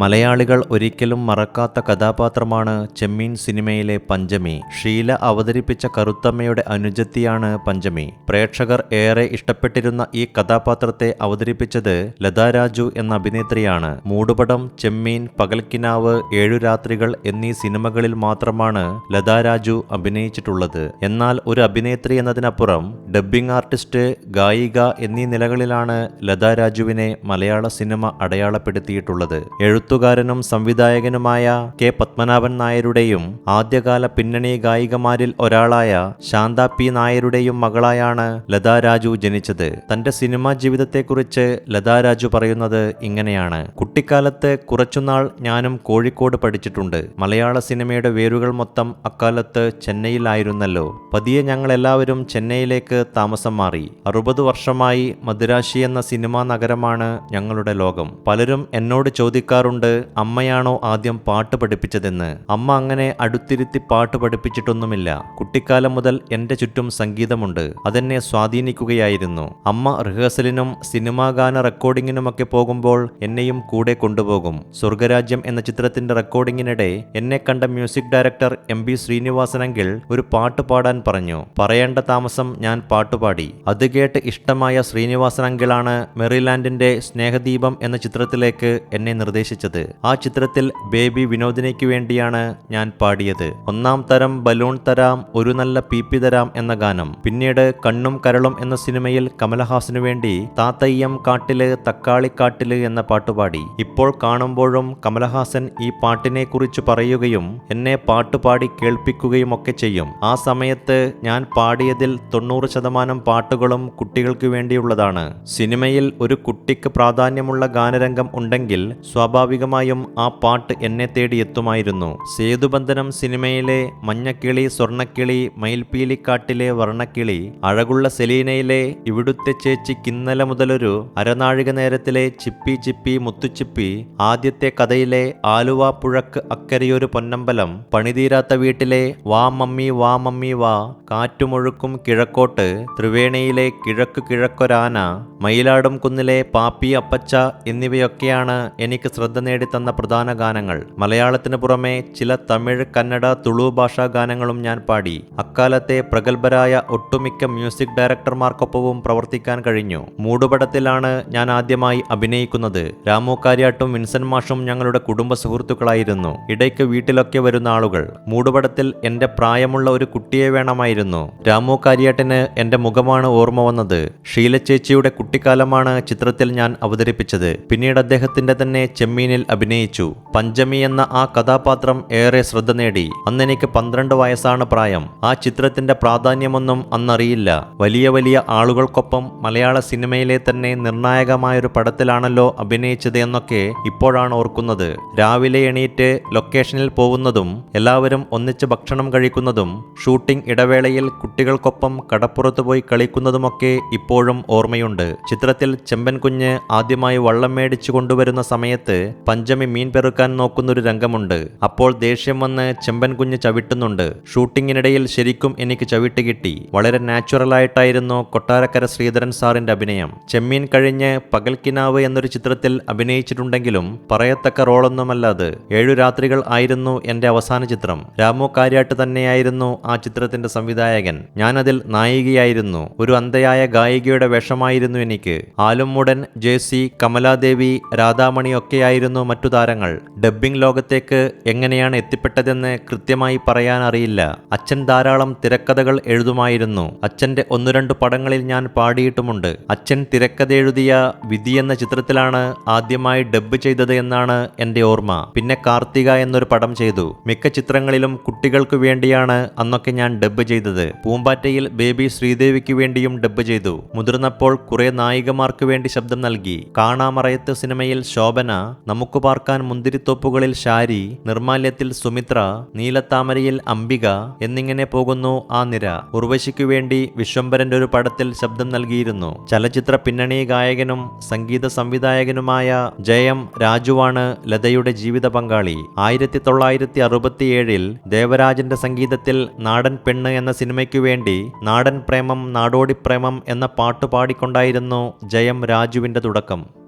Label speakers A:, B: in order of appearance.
A: മലയാളികൾ ഒരിക്കലും മറക്കാത്ത കഥാപാത്രമാണ് ചെമ്മീൻ സിനിമയിലെ പഞ്ചമി. ഷീല അവതരിപ്പിച്ച കറുത്തമ്മയുടെ അനുജത്തിയാണ് പഞ്ചമി. പ്രേക്ഷകർ ഏറെ ഇഷ്ടപ്പെട്ടിരുന്ന ഈ കഥാപാത്രത്തെ അവതരിപ്പിച്ചത് ലതാ രാജു എന്ന അഭിനേത്രിയാണ്. മൂടുപടം ചെമ്മീൻ പകൽക്കിനാവ് ഏഴു രാത്രികൾ എന്നീ സിനിമകളിൽ മാത്രമാണ് ലതാ രാജു അഭിനയിച്ചിട്ടുള്ളത്. എന്നാൽ ഒരു അഭിനേത്രി എന്നതിനപ്പുറം ഡബ്ബിംഗ് ആർട്ടിസ്റ്റ് ഗായിക എന്നീ നിലകളിലാണ് ലതാ രാജുവിനെ മലയാള സിനിമ അടയാളപ്പെടുത്തിയിട്ടുള്ളത്. എഴുത്തുകാരനും സംവിധായകനുമായ കെ. പത്മനാഭൻ നായരുടെയും ആദ്യകാല പിന്നണി ഗായികമാരിൽ ഒരാളായ ശാന്ത പി. നായരുടെയും മകളായാണ് ലതാ രാജു ജനിച്ചത്. തന്റെ സിനിമാ ജീവിതത്തെക്കുറിച്ച് ലതാ രാജു പറയുന്നത് ഇങ്ങനെയാണ്. കുട്ടിക്കാലത്ത് കുറച്ചുനാൾ ഞാനും കോഴിക്കോട് പഠിച്ചിട്ടുണ്ട്. മലയാള സിനിമയുടെ വേരുകൾ മൊത്തം അക്കാലത്ത് ചെന്നൈയിലായിരുന്നല്ലോ. പതിയെ ഞങ്ങൾ എല്ലാവരും ചെന്നൈയിലേക്ക് താമസം മാറി. അറുപത് വർഷമായി മദുരാശി എന്ന സിനിമാ നഗരമാണ് ഞങ്ങളുടെ ലോകം. പലരും എന്നോട് ചോദിക്കാറുണ്ട് അമ്മയാണോ ആദ്യം പാട്ട് പഠിപ്പിച്ചതെന്ന്? അമ്മ അങ്ങനെ അടുത്തിരുത്തി പാട്ട് പഠിപ്പിച്ചിട്ടൊന്നുമില്ല. കുട്ടിക്കാലം മുതൽ എന്റെ ചുറ്റും സംഗീതമുണ്ട്. അതെന്നെ സ്വാധീനിക്കുകയായിരുന്നു. അമ്മ റിഹേഴ്സലിനും സിനിമാ ഗാന റെക്കോർഡിങ്ങിനുമൊക്കെ പോകുമ്പോൾ എന്നെയും കൂടെ കൊണ്ടുപോകും. സ്വർഗരാജ്യം എന്ന ചിത്രത്തിന്റെ റെക്കോർഡിങ്ങിനിടെ എന്നെ കണ്ട മ്യൂസിക് ഡയറക്ടർ എം ബി ശ്രീനിവാസനെങ്കിൽ ഒരു പാട്ട് പാടാൻ പറഞ്ഞു. പറയേണ്ട താമസം ഞാൻ പാട്ടുപാടി അത് കേട്ട് ഇഷ്ടമായ ശ്രീനിവാസൻ അങ്കിളാണ് മെറിലാൻഡിന്റെ സ്നേഹദീപം എന്ന ചിത്രത്തിലേക്ക് എന്നെ നിർദ്ദേശിച്ചത്. ആ ചിത്രത്തിൽ ബേബി വിനോദിനിക്ക് വേണ്ടിയാണ് ഞാൻ പാടിയത്. ഒന്നാം തരം ബലൂൺ തരാം ഒരു നല്ല പീപ്പി തരാം എന്ന ഗാനം. പിന്നീട് കണ്ണും കരളും എന്ന സിനിമയിൽ കമലഹാസനു വേണ്ടി താത്തയ്യം കാട്ടിൽ തക്കാളിക്കാട്ടിൽ എന്ന പാട്ടുപാടി ഇപ്പോൾ കാണുമ്പോഴും കമലഹാസൻ ഈ പാട്ടിനെ കുറിച്ച് പറയുകയും എന്നെ പാട്ടുപാടി കേൾപ്പിക്കുകയും ഒക്കെ ചെയ്യും. ആ സമയത്ത് ഞാൻ പാടിയതിൽ തൊണ്ണൂറ് ശതമാനം പാട്ടുകളും കുട്ടികൾക്ക് വേണ്ടിയുള്ളതാണ്. സിനിമയിൽ ഒരു കുട്ടിക്ക് പ്രാധാന്യമുള്ള ഗാനരംഗം ഉണ്ടെങ്കിൽ സ്വാഭാവികമായും ആ പാട്ട് എന്നെ തേടി എത്തുമായിരുന്നു. സേതുബന്ധനം സിനിമയിലെ മഞ്ഞക്കിളി സ്വർണക്കിളി മയിൽപീലിക്കാട്ടിലെ വർണക്കിളി അഴകുള്ള സെലീനയിലെ ഇവിടുത്തെ ചേച്ചി കിന്നല മുതലൊരു അരനാഴിക നേരത്തിലെ ചിപ്പി ചിപ്പി മുത്തുച്ചിപ്പി ആദ്യത്തെ കഥയിലെ ആലുവ പുഴക്ക് അക്കരയൊരു പൊന്നമ്പലം പണിതീരാത്ത വീട്ടിലെ വാ മമ്മി വാ മമ്മി വാ കാറ്റുമൊഴുക്കും കിഴക്കോട്ട് ത്രിവേണിയിലെ കിഴക്ക് കിഴക്കൊരാന മയിലാടും കുന്നിലെ പാപ്പി അപ്പച്ച എന്നിവയൊക്കെയാണ് എനിക്ക് ശ്രദ്ധ നേടിത്തന്ന പ്രധാന ഗാനങ്ങൾ. മലയാളത്തിന് പുറമെ ചില തമിഴ് കന്നഡ തുളു ഭാഷാ ഗാനങ്ങളും ഞാൻ പാടി. അക്കാലത്തെ പ്രഗത്ഭരായ ഒട്ടുമിക്ക മ്യൂസിക് ഡയറക്ടർമാർക്കൊപ്പവും പ്രവർത്തിക്കാൻ കഴിഞ്ഞു. മൂടുപടത്തിലാണ് ഞാൻ ആദ്യമായി അഭിനയിക്കുന്നത്. രാമു കാര്യാട്ടും വിൻസെന്റ് മാഷും ഞങ്ങളുടെ കുടുംബ സുഹൃത്തുക്കളായിരുന്നു. ഇടയ്ക്ക് വീട്ടിലൊക്കെ വരുന്ന ആളുകൾ. മൂടുപടത്തിൽ എന്റെ പ്രായമുള്ള ഒരു കുട്ടിയെ വേണമായിരുന്നു. രാമു കാര്യാട്ടിന് എന്റെ മുഖമാണ് ഓർമ്മ വന്നത്. ഷീല ചേച്ചിയുടെ കുട്ടിക്കാലമാണ് ചിത്രത്തിൽ ഞാൻ അവതരിപ്പിച്ചത്. പിന്നീട് അദ്ദേഹത്തിന്റെ തന്നെ ചെമ്മീനിൽ അഭിനയിച്ചു. പഞ്ചമി എന്ന ആ കഥാപാത്രം ഏറെ ശ്രദ്ധ നേടി. അന്നെനിക്ക് പന്ത്രണ്ട് വയസ്സാണ് പ്രായം. ആ ചിത്രത്തിന്റെ പ്രാധാന്യമൊന്നും അന്നറിയില്ല. വലിയ വലിയ ആളുകൾക്കൊപ്പം മലയാള സിനിമയിലെ തന്നെ നിർണായകമായൊരു പടത്തിലാണല്ലോ അഭിനയിച്ചത് എന്നൊക്കെ ഇപ്പോഴാണ് ഓർക്കുന്നത്. രാവിലെ എണീറ്റ് ലൊക്കേഷനിൽ പോകുന്നതും എല്ലാവരും ഒന്നിച്ച് ഭക്ഷണം കഴിക്കുന്നതും ഷൂട്ടിംഗ് ഇടവേളയിൽ കുട്ടികൾക്കൊപ്പം കടപ്പുറത്ത് പോയി കളിക്കുന്നതുമൊക്കെ ഇപ്പോഴും ഓർമ്മയുണ്ട്. ചിത്രത്തിൽ ചെമ്പൻ കുഞ്ഞ് ആദ്യമായി വള്ളം മേടിച്ചു കൊണ്ടുവരുന്ന സമയത്ത് പഞ്ചമി മീൻ പെറുക്കാൻ നോക്കുന്നൊരു രംഗമുണ്ട്. അപ്പോൾ ദേഷ്യം വന്ന് ചെമ്പൻ കുഞ്ഞ് ചവിട്ടുന്നുണ്ട്. ഷൂട്ടിങ്ങിനിടയിൽ ശരിക്കും എനിക്ക് ചവിട്ട് കിട്ടി. വളരെ നാച്ചുറൽ ആയിട്ടായിരുന്നു കൊട്ടാരക്കര ശ്രീധരൻ സാറിന്റെ അഭിനയം. ചെമ്മീൻ കഴിഞ്ഞ് പകൽക്കിനാവ് എന്നൊരു ചിത്രത്തിൽ അഭിനയിച്ചിട്ടുണ്ടെങ്കിലും പറയത്തക്ക റോളൊന്നുമല്ല അത് ഏഴു രാത്രികൾ ആയിരുന്നു എന്റെ അവസാന ചിത്രം. രാമു കാര്യാട്ട് തന്നെയായിരുന്നു ആ ചിത്രത്തിന്റെ സംവിധായകൻ. ഞാനതിൽ നായികയായിരുന്നു. ഒരു അന്ധയായ ഗായികയുടെ വേഷമായിരുന്നു എനിക്ക്. ആലുംമുടൻ ജേസി കമലാദേവി രാധാമണി ഒക്കെയായിരുന്നു മറ്റു താരങ്ങൾ? ഡബ്ബിംഗ് ലോകത്തേക്ക് എങ്ങനെയാണ് എത്തിപ്പെട്ടതെന്ന് കൃത്യമായി പറയാനറിയില്ല അച്ഛൻ ധാരാളം തിരക്കഥകൾ എഴുതുമായിരുന്നു. അച്ഛന്റെ ഒന്നു രണ്ട് പടങ്ങളിൽ ഞാൻ പാടിയിട്ടുമുണ്ട്. അച്ഛൻ തിരക്കഥ എഴുതിയ വിധി എന്ന ചിത്രത്തിലാണ് ആദ്യമായി ഡബ്ബ് ചെയ്തത് എന്നാണ് എന്റെ ഓർമ്മ. പിന്നെ കാർത്തിക എന്നൊരു പടം ചെയ്തു. മിക്ക ചിത്രങ്ങളിലും കുട്ടികൾക്ക് വേണ്ടിയാണ് അന്നൊക്കെ ഞാൻ ഡബ്ബ് ചെയ്തത്. പൂമ്പാറ്റയിൽ ബേബി ശ്രീദേവിക്ക് വേണ്ടിയും ഡബ്ബ് ചെയ്തു. മുതിർന്നപ്പോൾ കുറെ നായികമാർക്ക് വേണ്ടി ശബ്ദം നൽകി. കാണാമറയത്ത് സിനിമയിൽ ശോഭന നമുക്ക് പാർക്കാൻ മുന്തിരിത്തോപ്പുകളിൽ ഷാരി നിർമാല്യത്തിൽ സുമിത്ര നീലത്താമരയിൽ അംബിക എന്നിങ്ങനെ പോകുന്നു ആ നിര. ഉർവശിക്കു വേണ്ടി വിശ്വംഭരന്റെ ഒരു പടത്തിൽ ശബ്ദം നൽകിയിരുന്നു. ചലച്ചിത്ര പിന്നണി ഗായകനും സംഗീത സംവിധായകനുമായ ജയം രാജുവാണ് ലതയുടെ ജീവിത പങ്കാളി. ആയിരത്തി തൊള്ളായിരത്തി അറുപത്തിയേഴിൽ ദേവരാജന്റെ സംഗീതത്തിൽ നാടൻ പെണ്ണ് എന്ന സിനിമയ്ക്കു വേണ്ടി നാടൻ പ്രേമം നാടോടി പ്രേമം എന്ന പാട്ട് പാടിക്കൊണ്ടായിരുന്നു ജയം രാജുവിന്റെ തുടക്കം.